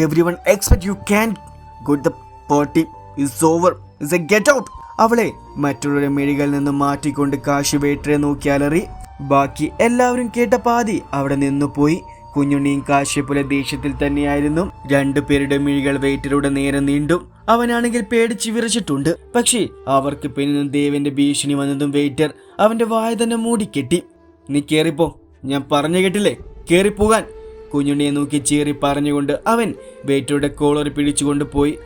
Every expect you can good the party is over is a get out അവളെ മറ്റുള്ളവരുടെ മെഴികളിൽ നിന്ന് മാറ്റിക്കൊണ്ട് കാശി വേട്ടരെ നോക്കി അലറി. ബാക്കി എല്ലാവരും കേട്ട പാതി അവിടെ നിന്നു പോയി. കുഞ്ഞുണ്ണിയും കാശ്യപ്പുലെ ദേഷ്യത്തിൽ തന്നെയായിരുന്നു. രണ്ടുപേരുടെ മിഴികൾ വെയിറ്ററുടെ നേരെ നീണ്ടു. അവനാണെങ്കിൽ പേടിച്ച് വിറച്ചിട്ടുണ്ട്. പക്ഷേ അവർക്ക് പിന്നിൽ ദേവന്റെ ഭീഷണി വന്നതും വെയിറ്റർ അവന്റെ വായ തന്നെ മൂടിക്കെട്ടി. നീ കേറിപ്പോ. ഞാൻ പറഞ്ഞു കേട്ടില്ലേ? കേറിപ്പോകാൻ. കുഞ്ഞുണ്ണിയെ നോക്കി ചീറി പറഞ്ഞുകൊണ്ട് അവൻ വേറ്റയുടെ കോളർ പിടിച്ചുകൊണ്ട് പോയി.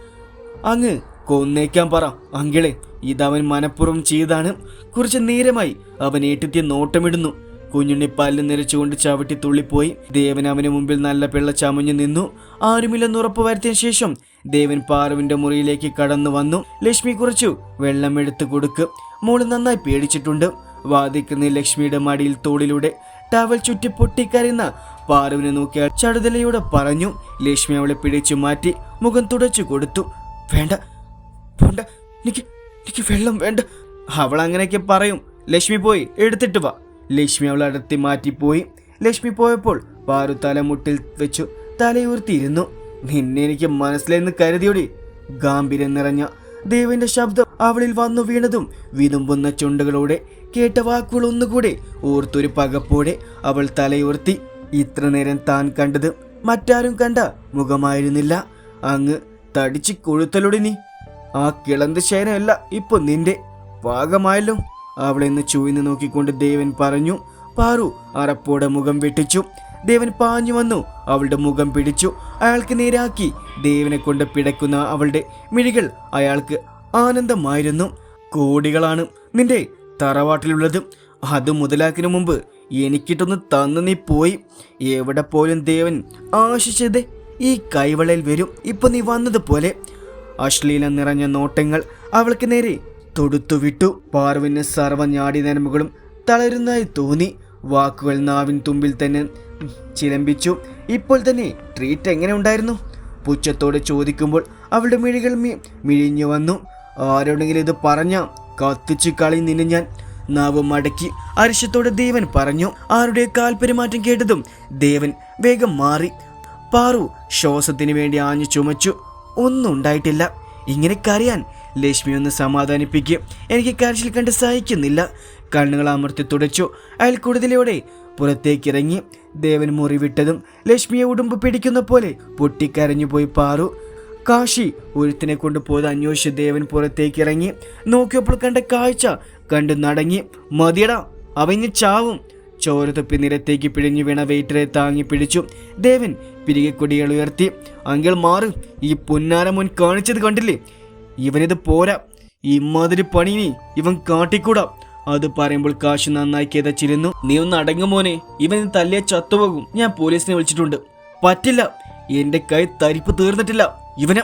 അങ്ങ് കൊന്നേക്കാൻ പറ അങ്കിളെ. ഇതവൻ മനഃപൂർവം ചെയ്താണ്. കുറച്ച് നേരമായി അവൻ ഏറ്റെത്തിയ നോട്ടമിടുന്നു. കുഞ്ഞുണ്ണി പല്ല് നിരച്ചുകൊണ്ട് ചവിട്ടി തുള്ളിപ്പോയി. ദേവൻ അവന് മുമ്പിൽ നല്ല പിള്ള ചമഞ്ഞു നിന്നു. ആരുമില്ലെന്ന് ഉറപ്പ് വരുത്തിയ ശേഷം ദേവൻ പാറുവിന്റെ മുറിയിലേക്ക് കടന്നു വന്നു. ലക്ഷ്മി കുറച്ചു വെള്ളം എടുത്തു കൊടുക്ക്. മോൾ നന്നായി പേടിച്ചിട്ടുണ്ട്. വാദിക്കുന്ന ലക്ഷ്മിയുടെ മടിയിൽ തോളിലൂടെ ടവൽ ചുറ്റി പൊട്ടിക്കരയുന്ന പാറുവിനെ നോക്കിയ ചടുതലയോടെ പറഞ്ഞു ലക്ഷ്മി അവളെ പിടിച്ചു മാറ്റി മുഖം തുടച്ചു കൊടുത്തു. വേണ്ട വേണ്ട എനിക്ക് എനിക്ക് വെള്ളം വേണ്ട. അവൾ അങ്ങനെയൊക്കെ പറയും. ലക്ഷ്മി പോയി എടുത്തിട്ട് വാ. ലക്ഷ്മി അവൾ അടർത്തി മാറ്റിപ്പോയി ലക്ഷ്മി പോയപ്പോൾ പാറു തലമുട്ടിൽ വെച്ചു തലയൂർത്തിയിരുന്നു നിന്നെ എനിക്ക് മനസ്സിലെന്ന് കരുതിയോടി. ഗാംഭീര്യം നിറഞ്ഞ ദേവന്റെ ശബ്ദം അവളിൽ വന്നു വീണതും വിതുമ്പുന്ന ചുണ്ടുകളോടെ കേട്ട വാക്കുകൾ ഒന്നുകൂടെ ഓർത്തൊരു പകപ്പോടെ അവൾ തലയുയർത്തി. ഇത്ര നേരം താൻ കണ്ടത് മറ്റാരും കണ്ട മുഖമായിരുന്നില്ല. അങ്ങ് തടിച്ചു കൊഴുത്തലൊടി നീ. ആ കിളന്ത് ശയനമല്ല ഇപ്പൊ നിന്റെ. പാകമായല്ലോ. അവളെന്ന് ചൂയിന്ന് നോക്കിക്കൊണ്ട് ദേവൻ പറഞ്ഞു പാറു അറപ്പോടെ മുഖം വെട്ടിച്ചു. ദേവൻ പാഞ്ഞു വന്നു അവളുടെ മുഖം പിടിച്ചു. അയാൾക്ക് നേരാക്കി. ദേവനെ കൊണ്ട് പിടക്കുന്ന അവളുടെ മിഴികൾ അയാൾക്ക് ആനന്ദമായിരുന്നു. കോടികളാണ്. നിന്റെ തറവാട്ടിലുള്ളത് അത് മുതലാക്കിനു മുമ്പ് എനിക്കിട്ടൊന്ന് തന്നു നീ പോയി. എവിടെ പോലും ദേവൻ ആശിച്ചത് ഈ കൈവളയിൽ വരും. ഇപ്പൊ നീ വന്നതുപോലെ. അശ്ലീല നിറഞ്ഞ നോട്ടങ്ങൾ അവൾക്ക് നേരെ തൊടുത്തുവിട്ടു. പാർവിന് സർവ ഞാടി നരമ്പുകളും തളരുന്നതായി തോന്നി. വാക്കുകൾ നാവിൻ തുമ്പിൽ തന്നെ ചിലമ്പിച്ചു. ഇപ്പോൾ തന്നെ ട്രീറ്റ് എങ്ങനെ ഉണ്ടായിരുന്നു? പുച്ഛത്തോടെ ചോദിക്കുമ്പോൾ അവളുടെ മിഴികൾ മിഴിഞ്ഞു വന്നു. ആരോടെങ്കിലും ഇത് പറഞ്ഞ കത്തിച്ചു കളി നിന്നെ ഞാൻ നാവ് മടക്കി അരിശത്തോടെ ദേവൻ പറഞ്ഞു. ആരുടെ കാൽപെരുമാറ്റം കേട്ടതും ദേവൻ വേഗം മാറി. പാറു ശ്വാസത്തിന് വേണ്ടി ആഞ്ഞു ചുമച്ചു. ഒന്നും ഉണ്ടായിട്ടില്ല. ഇങ്ങനെ കരയാൻ ലക്ഷ്മി ഒന്ന് സമാധാനിപ്പിക്കും. എനിക്ക് കരച്ചിൽ കണ്ട് സഹിക്കുന്നില്ല. കണ്ണുകൾ അമർത്തി തുടച്ചു. അയാൾ കൂടുതലോടെ പുറത്തേക്കിറങ്ങി. ദേവൻ മുറിവിട്ടതും ലക്ഷ്മിയെ ഉടുമ്പ് പിടിക്കുന്ന പോലെ പൊട്ടിക്കരഞ്ഞു പോയി പാറു. കാശി ഒരുത്തിനെ കൊണ്ട് പോയത് അന്വേഷിച്ച് ദേവൻ പുറത്തേക്ക് ഇറങ്ങി. നോക്കിയപ്പോൾ കണ്ട കാഴ്ച കണ്ടു നടങ്ങി. മതിയടാ അവഞ്ഞ് ചാവും. ചോര തുപ്പി നിരത്തേക്ക് പിഴിഞ്ഞു വീണ വെയിറ്ററെ താങ്ങി പിടിച്ചു. ദേവൻ പിരികെ കൊടികൾ ഉയർത്തി അങ്കിൾ മാറ് ഈ പുന്നാര മുൻ കാണിച്ചത് കണ്ടില്ലേ? ഇവനിത് പോരാ. ഇമാതിരി പണി നീ ഇവൻ കാട്ടിക്കൂടാ. അത് പറയുമ്പോൾ കാശ് നന്നായി കിതച്ചിരുന്നു. നീ ഒന്ന് അടങ്ങും മോനെ ഇവൻ തല്ലിയ ചത്തുപോകും. ഞാൻ പോലീസിനെ വിളിച്ചിട്ടുണ്ട്. പറ്റില്ല എന്റെ കൈ തരിപ്പ് തീർന്നിട്ടില്ല. ഇവന്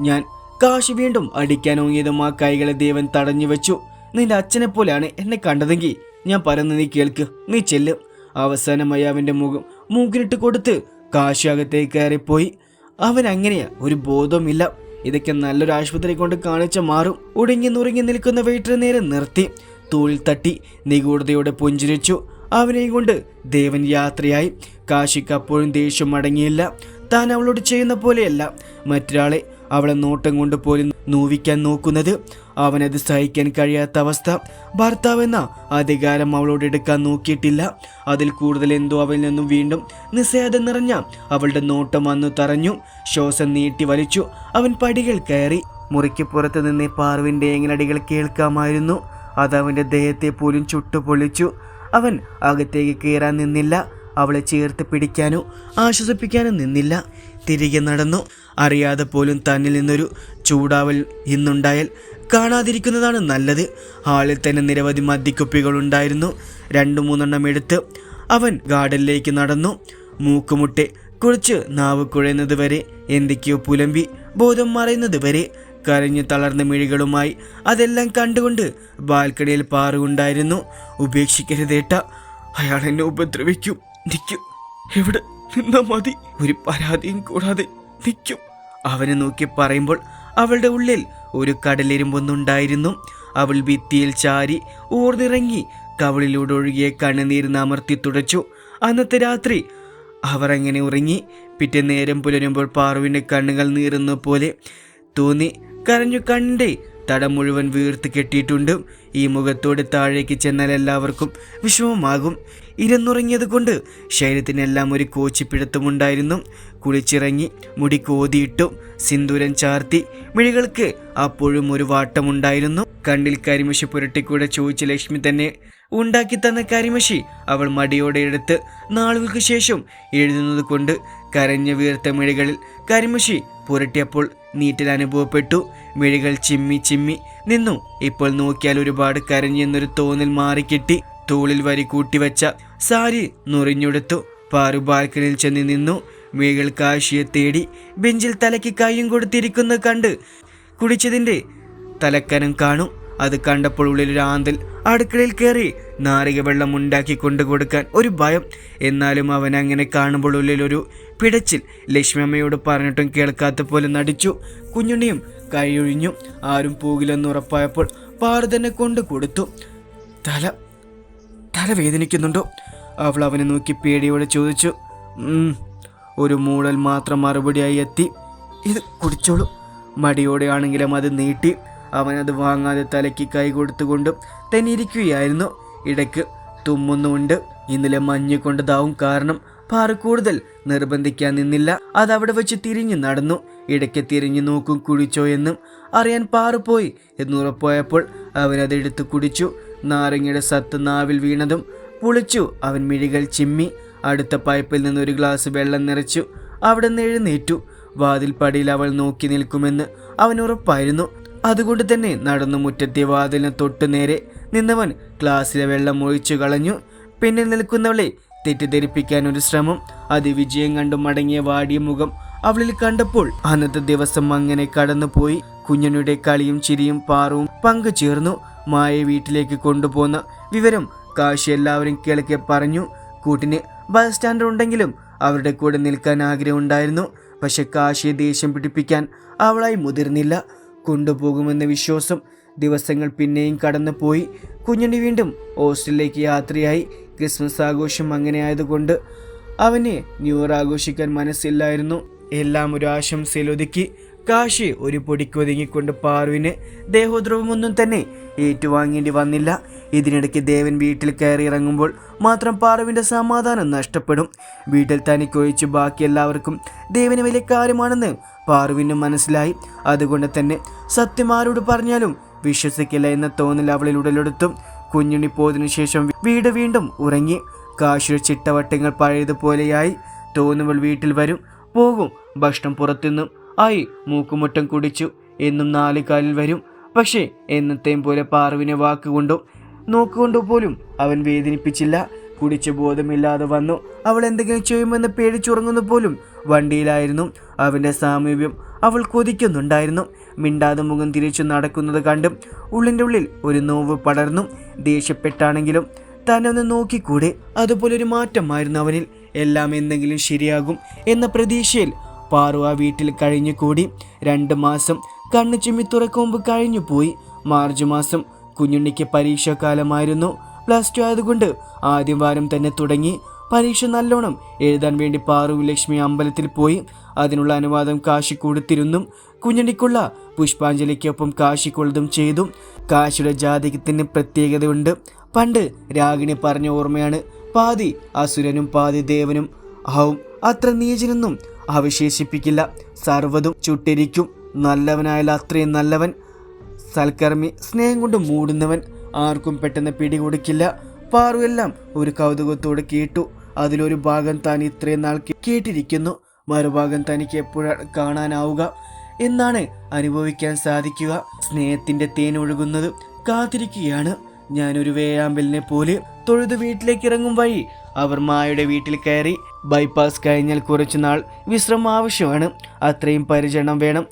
ഞാൻ കാശ് വീണ്ടും അടിക്കാൻ ഓങ്ങിയതും ആ കൈകളെ ദേവൻ തടഞ്ഞു വെച്ചു. നിന്റെ അച്ഛനെ പോലെയാണ് എന്നെ കണ്ടതെങ്കിൽ ഞാൻ പറയുന്നത് നീ കേൾക്ക്. നീ ചെല്ല്. അവസാനമായി അവന്റെ മുഖം മൂക്കിലിട്ട് കൊടുത്ത് കാശ് അകത്തേക്ക് കയറിപ്പോയി. അവൻ അങ്ങനെയാ ഒരു ബോധവുമില്ല. ഇതൊക്കെ നല്ലൊരു ആശുപത്രി കൊണ്ട് കാണിച്ച മാറും. ഉടുങ്ങി നുറുങ്ങി നിൽക്കുന്ന വെയിറ്റർ നേരെ നിർത്തി. തൂളിൽ തട്ടി നിഗൂഢതയോടെ പുഞ്ചിരിച്ചു. അവനെയും കൊണ്ട് ദേവൻ യാത്രയായി. കാശിക്ക് അപ്പോഴും ദേഷ്യം അടങ്ങിയില്ല. താൻ അവളോട് ചെയ്യുന്ന പോലെയല്ല. മറ്റൊരാളെ അവളെ നോട്ടം കൊണ്ട് പോലും നോവിക്കാൻ നോക്കുന്നത് അവനത് സഹിക്കാൻ കഴിയാത്ത അവസ്ഥ. ഭർത്താവെന്ന അധികാരം അവളോട് എടുക്കാൻ നോക്കിയിട്ടില്ല. അതിൽ കൂടുതൽ എന്തോ അവനിൽ നിന്നും വീണ്ടും നിസ്സേദം നിറഞ്ഞ അവളുടെ നോട്ടം വന്നു തറഞ്ഞു. ശ്വാസം നീട്ടി വലിച്ചു. അവൻ പടികൾ കയറി. മുറിക്ക് പുറത്ത് നിന്ന് പാർവിന്റെ എങ്ങനടികൾ കേൾക്കാമായിരുന്നു. അത് ദേഹത്തെ പോലും ചുട്ടുപൊളിച്ചു അവൻ അകത്തേക്ക് കയറാൻ നിന്നില്ല. അവളെ ചേർത്ത് പിടിക്കാനോ ആശ്വസിപ്പിക്കാനോ നിന്നില്ല. തിരികെ നടന്നു. അറിയാതെ പോലും തന്നിൽ നിന്നൊരു ചൂടാവൽ ഇന്നുണ്ടായാൽ കാണാതിരിക്കുന്നതാണ് നല്ലത്. ഹാളിൽ തന്നെ നിരവധി മദ്യക്കുപ്പികൾ ഉണ്ടായിരുന്നു. രണ്ടു മൂന്നെണ്ണം എടുത്ത് അവൻ ഗാർഡനിലേക്ക് നടന്നു. മൂക്കുമുട്ടെ കുളിച്ച് നാവ് കുഴയുന്നത് വരെ എന്തൊക്കെയോ പുലമ്പി ബോധം മറയുന്നത് വരെ കരഞ്ഞു തളർന്ന മിഴികളുമായി അതെല്ലാം കണ്ടുകൊണ്ട് ബാൽക്കണിയിൽ പാറുണ്ടായിരുന്നു ഉപേക്ഷിക്കരുതേട്ട. അയാൾ എന്നെ ഉപദ്രവിക്കും. നിൽക്കും എവിടെ നിന്നാ മതി? ഒരു പരാതിയും കൂടാതെ നിൽക്കും അവനെ നോക്കി പറയുമ്പോൾ അവളുടെ ഉള്ളിൽ ഒരു കടലിരുമ്പൊന്നുണ്ടായിരുന്നു. അവൾ ഭിത്തിയിൽ ചാരി ഊർന്നിറങ്ങി കവളിലൂടെ ഒഴുകിയ കണ്ണുനീർ അമർത്തി തുടച്ചു. അന്നത്തെ രാത്രി അവർ അങ്ങനെ ഉറങ്ങി. പിറ്റേ നേരം പുലരുമ്പോൾ പാറുവിന്റെ കണ്ണുകൾ നീറുന്ന പോലെ തോന്നി. കരഞ്ഞു കണ്ടേ തടം മുഴുവൻ വീർത്ത് കെട്ടിയിട്ടുണ്ട്. ഈ മുഖത്തോട് താഴേക്ക് ചെന്നാൽ എല്ലാവർക്കും വിഷമമാകും. ഇരന്നുറങ്ങിയത് കൊണ്ട് ശരീരത്തിനെല്ലാം ഒരു കോച്ചിപ്പിടുത്തമുണ്ടായിരുന്നു. കുളിച്ചിറങ്ങി മുടി കോതിയിട്ടു സിന്ദൂരം ചാർത്തി മിഴികൾക്ക് അപ്പോഴും ഒരു വാട്ടമുണ്ടായിരുന്നു. കണ്ണിൽ കരിമഷി പുരട്ടിക്കൂടെ ചോദിച്ച ലക്ഷ്മി തന്നെ ഉണ്ടാക്കി തന്ന കരിമഷി അവൾ മടിയോടെ എടുത്ത് നാളുകൾക്ക് ശേഷം എഴുതുന്നത് കൊണ്ട് കരഞ്ഞ വീർത്ത മിഴികളിൽ കരിമഷി പുരട്ടിയപ്പോൾ നീറ്റൽ അനുഭവപ്പെട്ടു. മിഴികൾ ചിമ്മി ചിമ്മി നിന്നു. ഇപ്പോൾ നോക്കിയാൽ ഒരുപാട് കരഞ്ഞെന്നൊരു തോന്നൽ മാറിക്കിട്ടി. തോളിൽ വരി കൂട്ടിവെച്ച സാരി നുറിഞ്ഞെടുത്തു. പാറു ബാൽക്കണിയിൽ ചെന്ന് നിന്നു. മിഴികൾ കാശിയെ തേടി ബെഞ്ചിൽ തലയ്ക്ക് കൈയും കൊടുത്തിരിക്കുന്നത് കണ്ട് കുടിച്ചതിന്റെ തലക്കനം കാണും. അത് കണ്ടപ്പോൾ ഉള്ളിലൊരു ആന്തൽ അടുക്കളയിൽ കയറി നാരിക വെള്ളം ഉണ്ടാക്കി കൊണ്ടു കൊടുക്കാൻ ഒരു ഭയം. എന്നാലും അവൻ അങ്ങനെ കാണുമ്പോൾ ഉള്ളിലൊരു പിടച്ചിൽ ലക്ഷ്മി അമ്മയോട് പറഞ്ഞിട്ടും കേൾക്കാത്ത പോലെ നടിച്ചു. കുഞ്ഞുണ്ണിയും കൈയൊഴിഞ്ഞു. ആരും പോകില്ലെന്ന് ഉറപ്പായപ്പോൾ പാർദനെ കൊണ്ട് കൊടുത്തു. തല തല വേദനിക്കുന്നുണ്ടോ? അവൾ അവനെ നോക്കി പേടിയോടെ ചോദിച്ചു. ഒരു മൂടൽ മാത്രം മറുപടിയായി എത്തി. ഇത് കുടിച്ചോളൂ. മടിയോടെ ആണെങ്കിലും അത് നീട്ടി. അവനത് വാങ്ങാതെ തലയ്ക്ക് കൈ കൊടുത്തുകൊണ്ടും തന്നിരിക്കുകയായിരുന്നു. ഇടയ്ക്ക് തുമ്മുന്നുണ്ട് ഇന്നലെ മഞ്ഞ് കൊണ്ടതാവും കാരണം പാറ കൂടുതൽ നിർബന്ധിക്കാൻ നിന്നില്ല. അത് അവിടെ വെച്ച് തിരിഞ്ഞു നടന്നു. ഇടയ്ക്ക് തിരിഞ്ഞു നോക്കും കുടിച്ചോ എന്നും അറിയാൻ പാറുപോയി എന്നുറപ്പോയപ്പോൾ എന്നുറപ്പായപ്പോൾ അവനത് എടുത്ത് കുടിച്ചു. നാരങ്ങയുടെ സത്ത് നാവിൽ വീണതും പുളിച്ചു. അവൻ മിഴികൾ ചിമ്മി അടുത്ത പൈപ്പിൽ നിന്ന് ഒരു ഗ്ലാസ് വെള്ളം നിറച്ചു. അവിടെ നിന്ന് എഴുന്നേറ്റു. വാതിൽ പടിയിൽ അവൾ നോക്കി നിൽക്കുമെന്ന് അവൻ ഉറപ്പായിരുന്നു. അതുകൊണ്ട് തന്നെ നടന്നു മുറ്റത്തെ വാതിലിന് തൊട്ടു നേരെ നിന്നവൻ ഗ്ലാസ്സിലെ വെള്ളം ഒഴിച്ചു കളഞ്ഞു. പിന്നെ നിൽക്കുന്നവളെ തെറ്റിദ്ധരിപ്പിക്കാൻ ഒരു ശ്രമം. അതിവിജയം കണ്ടു മടങ്ങിയ വാടിയ മുഖം അവളിൽ കണ്ടപ്പോൾ അന്നത്തെ ദിവസം അങ്ങനെ കടന്നുപോയി. കുഞ്ഞനുടെ കളിയും ചിരിയും പാറവും പങ്കുചേർന്നു. മായ വീട്ടിലേക്ക് കൊണ്ടുപോകുന്ന വിവരം കാശി എല്ലാവരും കേൾക്കെ പറഞ്ഞു. കൂട്ടിന് ബസ് സ്റ്റാൻഡ് ഉണ്ടെങ്കിലും അവരുടെ കൂടെ നിൽക്കാൻ ആഗ്രഹമുണ്ടായിരുന്നു. പക്ഷെ കാശിയെ ദേഷ്യം പിടിപ്പിക്കാൻ അവളായി മുതിർന്നില്ല. കൊണ്ടുപോകുമെന്ന വിശ്വാസം ദിവസങ്ങൾ പിന്നെയും കടന്നുപോയി. കുഞ്ഞണി വീണ്ടും ഹോസ്റ്റലിലേക്ക് യാത്രയായി. ക്രിസ്മസ് ആഘോഷം അങ്ങനെ ആയതുകൊണ്ട് അവന് ന്യൂ ഇയർ ആഘോഷിക്കാൻ മനസ്സില്ലായിരുന്നു. എല്ലാം ഒരു ആശംസയിൽ ഒതുക്കി കാശി ഒരു പൊടിക്ക് ഒതുങ്ങിക്കൊണ്ട് പാറുവിന് ദേഹോദ്രവമൊന്നും തന്നെ ഏറ്റുവാങ്ങേണ്ടി വന്നില്ല. ഇതിനിടയ്ക്ക് ദേവൻ വീട്ടിൽ കയറി ഇറങ്ങുമ്പോൾ മാത്രം പാറുവിന്റെ സമാധാനം നഷ്ടപ്പെടും. വീട്ടിൽ തനിക്കൊഴിച്ച് ബാക്കി എല്ലാവർക്കും ദേവന് വലിയ കാര്യമാണെന്ന് പാർവിന് മനസ്സിലായി. അതുകൊണ്ട് തന്നെ സത്യം ആരോട് പറഞ്ഞാലും വിശ്വസിക്കില്ല എന്ന തോന്നൽ അവളിൽ ഉടലെടുത്തും. കുഞ്ഞുണ്ണി പോയതിനു ശേഷം വീട് വീണ്ടും ഉറങ്ങി. കാശിയുടെ ചിട്ടവട്ടങ്ങൾ പഴയതുപോലെയായി തോന്നുമ്പോൾ വീട്ടിൽ വരും. പോകും. ഭക്ഷണം പുറത്തുനിന്നും ആയി മൂക്കുമുട്ടം കുടിച്ചു. എന്നും നാല് കാലിൽ വരും. പക്ഷേ എന്നത്തെയും പോലെ പാറുവിനെ വാക്കുകൊണ്ടും നോക്കുകൊണ്ടോ പോലും അവൻ വേദനിപ്പിച്ചില്ല. കുടിച്ച് ബോധമില്ലാതെ വന്നു. അവൾ എന്തെങ്കിലും ചെയ്യുമെന്ന് പേടിച്ചുറങ്ങുന്നു പോലും വണ്ടിയിലായിരുന്നു. അവന്റെ സാമീപ്യം അവൾ കൊതിക്കുന്നുണ്ടായിരുന്നു. മിണ്ടാതെ മുഖം തിരിച്ചു നടക്കുന്നത് കണ്ടും ഉള്ളിന്റെ ഉള്ളിൽ ഒരു നോവ് പടർന്നു ദേഷ്യപ്പെട്ടാണെങ്കിലും തന്നെ ഒന്ന് നോക്കിക്കൂടെ? അതുപോലൊരു മാറ്റമായിരുന്നു അവനിൽ. എല്ലാം എന്തെങ്കിലും ശരിയാകും എന്ന പ്രതീക്ഷയിൽ പാറു ആ വീട്ടിൽ കഴിഞ്ഞുകൂടി. രണ്ട് മാസം കണ്ണു ചുമി തുറക്കുമ്പ് കഴിഞ്ഞു പോയി. മാർച്ച് മാസം കുഞ്ഞുണ്ണിക്ക് പരീക്ഷാകാലമായിരുന്നു പ്ലസ് ടു ആയതുകൊണ്ട് ആദ്യം വാരം തന്നെ തുടങ്ങി. പരീക്ഷ നല്ലോണം എഴുതാൻ വേണ്ടി പാറു ലക്ഷ്മി അമ്പലത്തിൽ പോയി. അതിനുള്ള അനുവാദം കാശി കൊടുത്തിരുന്നു. കുഞ്ഞുണ്ണിക്കുള്ള പുഷ്പാഞ്ജലിക്കൊപ്പം കാശിക്കുള്ളതും ചെയ്തു. കാശിയുടെ ജാതകത്തിന് പ്രത്യേകതയുണ്ട്. പണ്ട് രാഗിണി പറഞ്ഞ ഓർമ്മയാണ്. പാതി അസുരനും പാതി ദേവനും. ആവും അത്ര നീചനൊന്നും അവശേഷിപ്പിക്കില്ല. സർവതും ചുട്ടിരിക്കും. നല്ലവനായാൽ അത്രയും നല്ലവൻ. സൽക്കർമ്മി സ്നേഹം കൊണ്ട് മൂടുന്നവൻ. ആർക്കും പെട്ടെന്ന് പിടികൊടുക്കില്ല പാറു എല്ലാം ഒരു കൗതുകത്തോടെ കേട്ടു. അതിലൊരു ഭാഗം താൻ ഇത്രയും നാൾ കേട്ടിരിക്കുന്നു. മറുഭാഗം തനിക്ക് എപ്പോഴാണ് കാണാനാവുക? എന്നാണ് അനുഭവിക്കാൻ സാധിക്കുക. സ്നേഹത്തിന്റെ തേൻ ഒഴുകുന്നത് കാത്തിരിക്കുകയാണ്. ഞാനൊരു വേഴാമ്പലിനെ പോലെ തൊഴുത് വീട്ടിലേക്ക് ഇറങ്ങും വഴി അവർ മായയുടെ വീട്ടിൽ കയറി ബൈപ്പാസ് കഴിഞ്ഞാൽ കുറച്ചു നാൾ വിശ്രമം ആവശ്യമാണ്. അത്രയും പരിചരണം വേണം.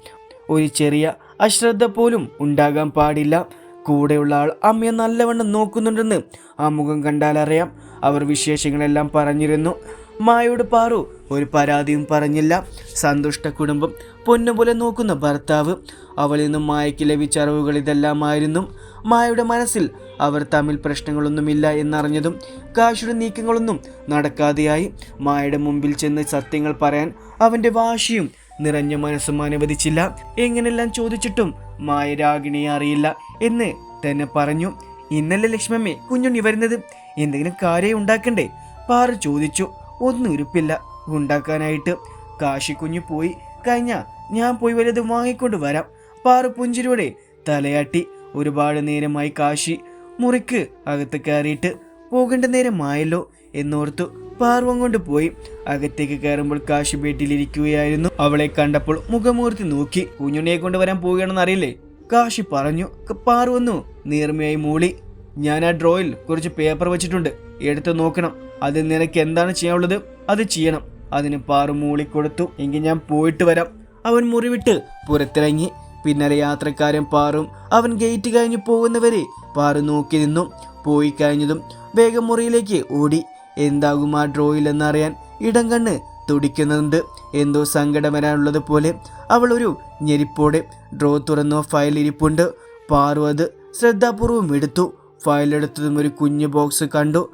ഒരു ചെറിയ അശ്രദ്ധ പോലും ഉണ്ടാകാൻ പാടില്ല. കൂടെയുള്ള ആൾ അമ്മയെ നല്ലവണ്ണം നോക്കുന്നുണ്ടെന്ന് ആ മുഖം കണ്ടാൽ അറിയാം. അവർ വിശേഷങ്ങളെല്ലാം പറഞ്ഞിരുന്നു. മായോട് പാറു ഒരു പരാതിയും പറഞ്ഞില്ല. സന്തുഷ്ട കുടുംബം പൊന്നുപോലെ നോക്കുന്ന ഭർത്താവ്. അവളിൽ നിന്നും മായയ്ക്ക് ലഭിച്ച അറിവുകൾ ഇതെല്ലാമായിരുന്നു. മായയുടെ മനസ്സിൽ അവർ തമ്മിൽ പ്രശ്നങ്ങളൊന്നുമില്ല എന്നറിഞ്ഞതും കാശിയുടെ നീക്കങ്ങളൊന്നും നടക്കാതെയായി മായയുടെ മുമ്പിൽ ചെന്ന് സത്യങ്ങൾ പറയാൻ അവന്റെ വാശിയും നിറഞ്ഞ മനസ്സും അനുവദിച്ചില്ല. എങ്ങനെല്ലാം ചോദിച്ചിട്ടും മായ രാഗിണിയെ അറിയില്ല എന്ന് തന്നെ പറഞ്ഞു. ഇന്നലെ ലക്ഷ്മമ്മേ കുഞ്ഞുണ്ണി വരുന്നത്? എന്തെങ്കിലും കാര്യം ഉണ്ടാക്കണ്ടേ? പാറ ചോദിച്ചു. ഒന്നും ഉരുപ്പില്ല. ഉണ്ടാക്കാനായിട്ട്. കാശി കുഞ്ഞു പോയി. കഴിഞ്ഞ ഞാൻ പോയി വലുത് വാങ്ങിക്കൊണ്ട് വരാം. പാറ പുഞ്ചിരിയോടെ തലയാട്ടി. ഒരുപാട് നേരമായി കാശി മുറിക്ക് അകത്ത് കയറിയിട്ട് പോകേണ്ട നേരമായല്ലോ എന്നോർത്തു. പാർവം കൊണ്ട് പോയി. അകത്തേക്ക് കയറുമ്പോൾ കാശി വീട്ടിലിരിക്കുകയായിരുന്നു. അവളെ കണ്ടപ്പോൾ മുഖമൂർത്തി നോക്കി. കുഞ്ഞുണ്ണിയെ കൊണ്ടുവരാൻ പോവുകയാണെന്ന് അറിയില്ലേ കാശി പറഞ്ഞു പാർവന്നു നേർമയായി മൂളി. ഞാൻ ആ ഡ്രോയിൽ കുറച്ച് പേപ്പർ വെച്ചിട്ടുണ്ട്. എടുത്ത് നോക്കണം. അതിൽ നിനക്ക് എന്താണ് ചെയ്യാനുള്ളത്? അത് ചെയ്യണം. അതിന് പാറു മൂളിക്കൊടുത്തു. എങ്കിൽ ഞാൻ പോയിട്ട് വരാം. അവൻ മുറിവിട്ട് പുറത്തിറങ്ങി. പിന്നാലെ യാത്രക്കാരൻ പാറും. അവൻ ഗേറ്റ് കഴിഞ്ഞു പോകുന്നവരെ പാറു നോക്കി നിന്നു. പോയി കഴിഞ്ഞതും വേഗം മുറിയിലേക്ക് ഓടി. എന്താകും ആ ഡ്രോയിൽ എന്നറിയാൻ ഇടം കണ്ണ് തുടിക്കുന്നുണ്ട്. എന്തോ സങ്കടം വരാനുള്ളത് പോലെ അവൾ ഒരു ഞെരിപ്പോടെ ഡ്രോ തുറന്നോ. ഫയൽ ഇരിപ്പുണ്ട്. പാറു അത് ശ്രദ്ധാപൂർവം എടുത്തു. ഫയലെടുത്തതും ഒരു കുഞ്ഞു ബോക്സ് കണ്ടു.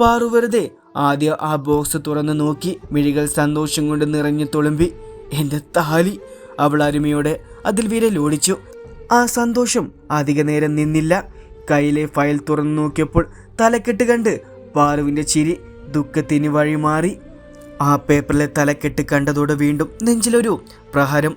പാറു വെറുതെ ആദ്യം ആ ബോക്സ് തുറന്ന് നോക്കി. മിഴികൾ സന്തോഷം കൊണ്ട് നിറഞ്ഞു തുളുമ്പി. എന്റെ താലി അവൾ അരുമയോടെ അതിൽ വിരലോടിച്ചു. ആ സന്തോഷം അധിക നേരം നിന്നില്ല. കയ്യിലെ ഫയൽ തുറന്നു നോക്കിയപ്പോൾ തലക്കെട്ട് കണ്ട് പാറുവിന്റെ ചിരി ദുഃഖത്തിന് വഴിമാറി. ആ പേപ്പറിലെ തലക്കെട്ട് കണ്ടതോടെ വീണ്ടും നെഞ്ചിലൊരു പ്രഹരം.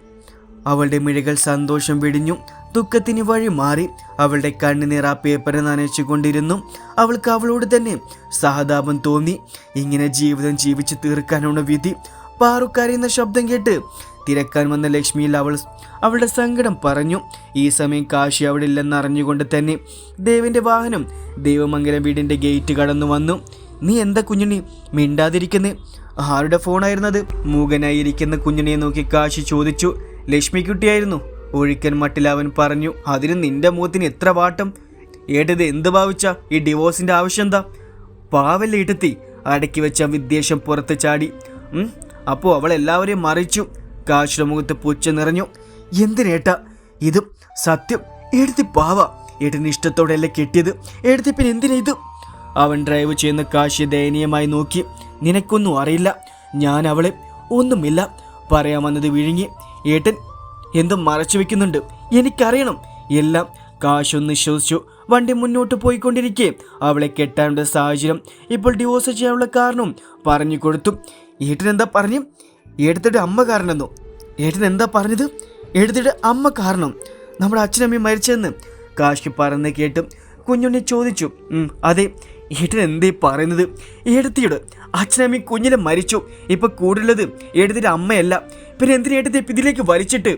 അവളുടെ മിഴികൾ സന്തോഷം വെടിഞ്ഞു ദുഃഖത്തിന് വഴി മാറി അവളുടെ കണ്ണുനീർ ആ പേപ്പറെ നനച്ചുകൊണ്ടിരുന്നു അവൾക്ക് അവളോട് തന്നെ സഹതാപം തോന്നി. ഇങ്ങനെ ജീവിതം ജീവിച്ച് തീർക്കാനുള്ള വിധി പാറു എന്ന ശബ്ദം കേട്ട് തിരക്കാൻ വന്ന ലക്ഷ്മിയിൽ അവൾ അവളുടെ സങ്കടം പറഞ്ഞു. ഈ സമയം കാശി അവിടെ ഇല്ലെന്ന് അറിഞ്ഞുകൊണ്ട് തന്നെ ദേവന്റെ വാഹനം ദേവമംഗലം വീടിന്റെ ഗേറ്റ് കടന്നു വന്നു. നീ എന്താ കുഞ്ഞുണ്ണി? മിണ്ടാതിരിക്കുന്നേ? ആരുടെ ഫോണായിരുന്നത്? മൂകനായിരിക്കുന്ന കുഞ്ഞിനെ നോക്കി കാശി ചോദിച്ചു. ലക്ഷ്മിക്കുട്ടിയായിരുന്നു. ഒഴിക്കൻ മട്ടിൽ അവൻ പറഞ്ഞു. അതിന് നിന്റെ മുഖത്തിന് എത്ര വാട്ടം? ഏട്ടത് എന്ത് ഭാവിച്ച? ഈ ഡിവോഴ്സിന്റെ ആവശ്യം എന്താ? പാവല്ലേ ഇട്ടെത്തി അടക്കി വെച്ച വിദ്വേഷം പുറത്ത് ചാടി. അപ്പോൾ അപ്പോ അവൾ എല്ലാവരെയും മറിച്ചു. കാശിയുടെ മുഖത്ത് പുച്ച നിറഞ്ഞു എന്തിനേട്ട ഇത് സത്യം. എടുത്തി പാവ. ഏട്ടന് ഇഷ്ടത്തോടെയല്ലേ കെട്ടിയത്? എടുത്തി പിന്നെ എന്തിനാ ഇത്? അവൻ ഡ്രൈവ് ചെയ്യുന്ന കാശി ദയനീയമായി നോക്കി. നിനക്കൊന്നും അറിയില്ല. ഞാൻ അവളെ ഒന്നുമില്ല. പറയാൻ വന്നത് വിഴുങ്ങി. ഏട്ടൻ എന്തും മറച്ചു വെക്കുന്നുണ്ട്. എനിക്കറിയണം. എല്ലാം കാശൊന്ന് വിശ്വസിച്ചു. വണ്ടി മുന്നോട്ട് പോയിക്കൊണ്ടിരിക്കെ. അവളെ കെട്ടാനുള്ള സാഹചര്യം ഇപ്പോൾ ഡിവോഴ്സ് ചെയ്യാനുള്ള കാരണവും പറഞ്ഞു കൊടുത്തു. ഏട്ടൻ എന്താ പറഞ്ഞു? ഏട്ടത്തിയുടെ അമ്മ കാരണമെന്നോ ഏട്ടൻ എന്താ പറഞ്ഞത്? ഏട്ടത്തിയുടെ അമ്മ കാരണം? നമ്മുടെ അച്ഛനമ്മയും മരിച്ചതെന്ന് കാശി പറഞ്ഞ് കേട്ട് കുഞ്ഞുണ്ണി ചോദിച്ചു. "ഉം, അതെ ഏട്ടൻ എന്തേ പറയുന്നത്? ഏടത്തിയുടെ അച്ഛനമ്മയും കുഞ്ഞിനെ മരിച്ചു. ഇപ്പൊ കൂടുതലത് ഏടത്തിന്റെ അമ്മയല്ല. പിന്നെ എന്തിനാ ഏട്ടത്തെ ഇതിലേക്ക് വലിച്ചിട്ട്?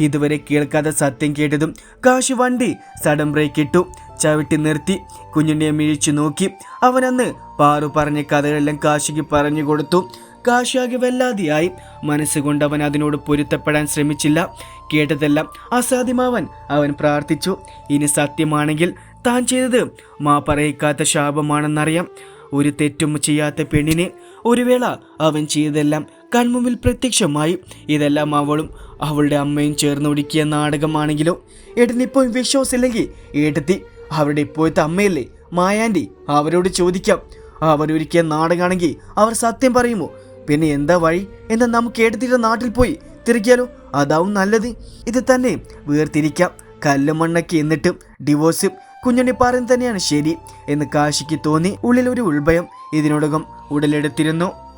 ഇതുവരെ കേൾക്കാത്ത സത്യം കേട്ടതും കാശി വണ്ടി സഡൻ ബ്രേക്ക് ഇട്ടു. ചവിട്ടി നിർത്തി. കുഞ്ഞുണ്ണിയെ മിഴിച്ചു നോക്കി. അവനന്ന് പാറു പറഞ്ഞ കഥകളെല്ലാം കാശിക്ക് പറഞ്ഞു കൊടുത്തു. കാശിയാകെ വല്ലാതെയായി. മനസ്സുകൊണ്ട് അവൻ അതിനോട് പൊരുത്തപ്പെടാൻ ശ്രമിച്ചില്ല. കേട്ടതെല്ലാം അസാധ്യമാവൻ അവൻ പ്രാർത്ഥിച്ചു. ഇനി സത്യമാണെങ്കിൽ താൻ ചെയ്തത് മാ പറയിക്കാത്ത ശാപമാണെന്നറിയാം. ഒരു തെറ്റും ചെയ്യാത്ത പെണ്ണിനെ ഒരു വേള അവൻ ചെയ്തതെല്ലാം കൺമുമ്പിൽ പ്രത്യക്ഷമായി. ഇതെല്ലാം അവളും അവളുടെ അമ്മയും ചേർന്ന് ഒടുക്കിയ നാടകമാണെങ്കിലോ ഏട്ടനിപ്പോൾ വിശ്വാസമില്ലെങ്കിൽ ഏട്ടത്തി അവരുടെ ഇപ്പോഴത്തെ അമ്മയല്ലേ? മായാന്റെ അവരോട് ചോദിക്കാം. അവരൊരുക്കിയ നാടകമാണെങ്കിൽ അവർ സത്യം പറയുമോ? പിന്നെ എന്താ വഴി? എന്നാൽ നമുക്ക് എടുത്തിട്ട് നാട്ടിൽ പോയി. തിരിക്കാലോ അതാവും നല്ലത്. ഇത് തന്നെ വേർതിരിക്കാം. കല്ലും മണ്ണൊക്കെ എന്നിട്ടും ഡിവോഴ്സ് കുഞ്ഞുണ്ണി പറയുന്നത് തന്നെയാണ് ശരി എന്ന് കാശിക്ക് തോന്നി ഉള്ളിലൊരു ഉൾഭയം. ഇതിനോടകം ഉടലെടുത്തിരുന്നു.